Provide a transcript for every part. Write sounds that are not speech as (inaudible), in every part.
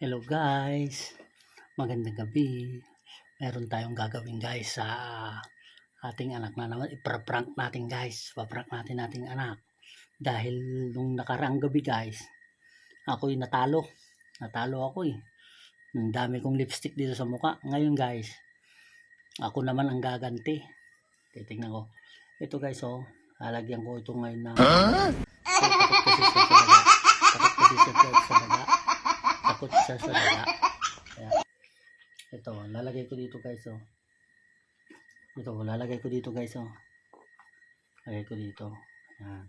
Hello guys, magandang gabi. Meron tayong gagawin guys sa ating anak na naman. Ipra-prank natin guys. Paprank natin ating anak. Dahil nung nakaraang gabi guys, ako'y natalo. Natalo ako eh. Ang dami kong lipstick dito sa muka. Ngayon guys, ako naman ang gaganti. Titignan ko. Ito guys oh, lalagyan ko ito ngayon na takot kasi siya sa daga. Takot kasi siya sa daga. Takot siya sa (laughs) daga. Kaya, ito, lalagay ko dito guys oh. Ito, lalagay ko dito guys oh. Lalagay ko dito. Ayan.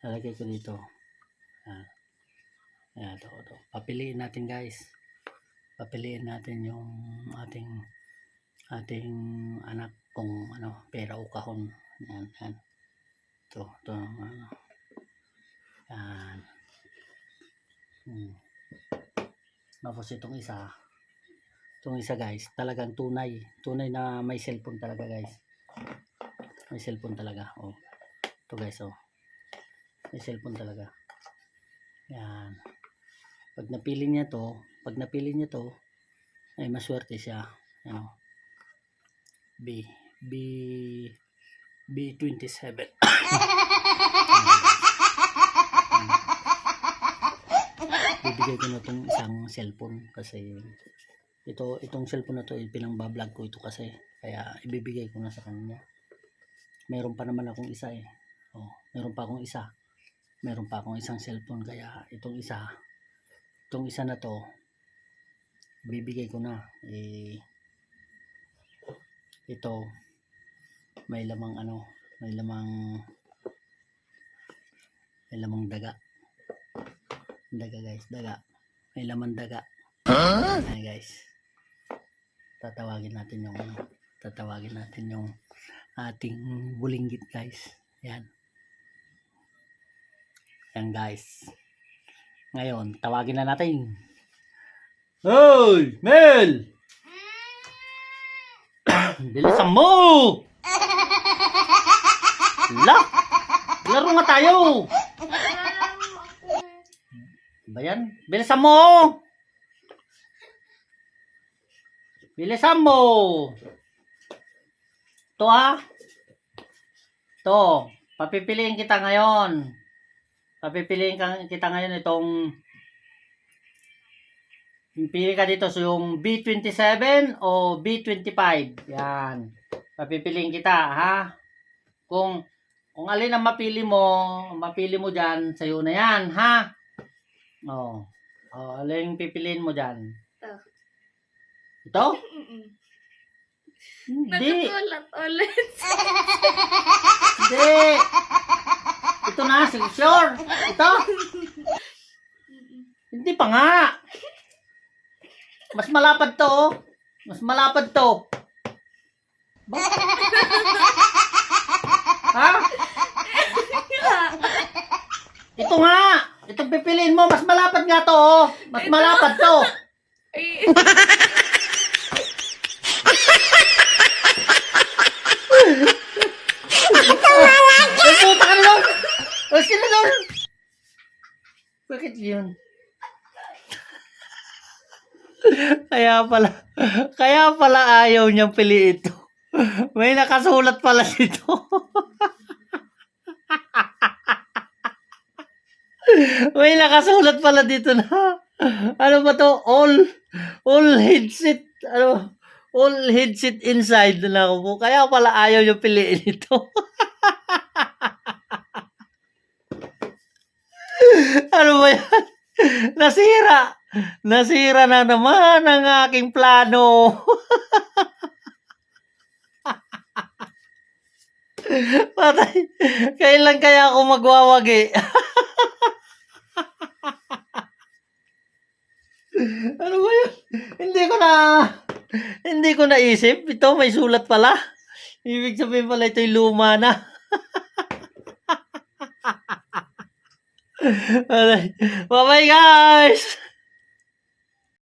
Lalagay ko dito. Ayan. Ayan, ito, ito. Papiliin natin guys. Papiliin natin yung ating ating anak kung ano, pera o kahon. Ayan, ayan. Ito, ito, ano. Ayan. Hmm. Tapos itong isa, itong isa guys, talagang tunay. Tunay na may cellphone talaga guys. May cellphone talaga. Oh. Ito guys, oh. May cellphone talaga. Yan. Pag napili niya to, pag napili niya to, ay maswerte siya. Ano? B. B. B27. (laughs) bibigay ko na itong isang cellphone kasi ito itong cellphone na to eh, pinangbablog ko ito kasi. Kaya ibibigay ko na sa kanya. Meron pa naman akong isa eh. Oh, meron pa akong isa. Meron pa akong isang cellphone kaya itong isa itong isa na to bibigay ko na. Eh ito may lamang ano may lamang may lamang daga daga guys. Daga. May laman daga. Ayan guys. Tatawagin natin yung ano. Tatawagin natin yung ating bulinggit guys. Yan yan guys. Ngayon tawagin na natin. Hoy! Mel! (coughs) Bilisan mo! (laughs) La laro nga tayo ba yan? Bilisan mo! Bilisan mo! Ito ha? Ito. Papipiliin kita ngayon. Papipiliin kita ngayon itong Pili ka dito so yung B27 o B25. Yan. Papipiliin kita, ha? Kung kung alin ang mapili mo, mapili mo diyan, sa'yo na yan, ha? Oo. Oh. alin yung pipiliin mo dyan? Ito. Ito? (laughs) Mm-mm. Hindi. Nagsusulat ulit. Hindi. Ito na, sure. Ito? Hindi pa nga. Mas malapad to. oh. Mas malapad to. Ba? ha? (laughs) Ito nga. Itong pipiliin mo, mas malapad nga to. oh. Mas Ito. malapad to. (laughs) Ay, Ay, puta ka na! Alas ka na doon! Bakit yun? kaya pala, kaya pala ayaw niyang pili ito. May nakasulat pala dito. May nakasulat pala dito na, ano ba to? All, all headset, ano, all headset inside na ako po. Kaya pala ayaw niyang piliin ito. (laughs) ano ba yan? Nasira. Nasira na naman ang aking plano. (laughs) Patay. Kailan kaya ako magwawagi? (laughs) ano ba yun? Hindi ko na hindi ko naisip. Ito may sulat pala. Ibig sabihin pala ito'y luma na. (laughs) Bye bye guys!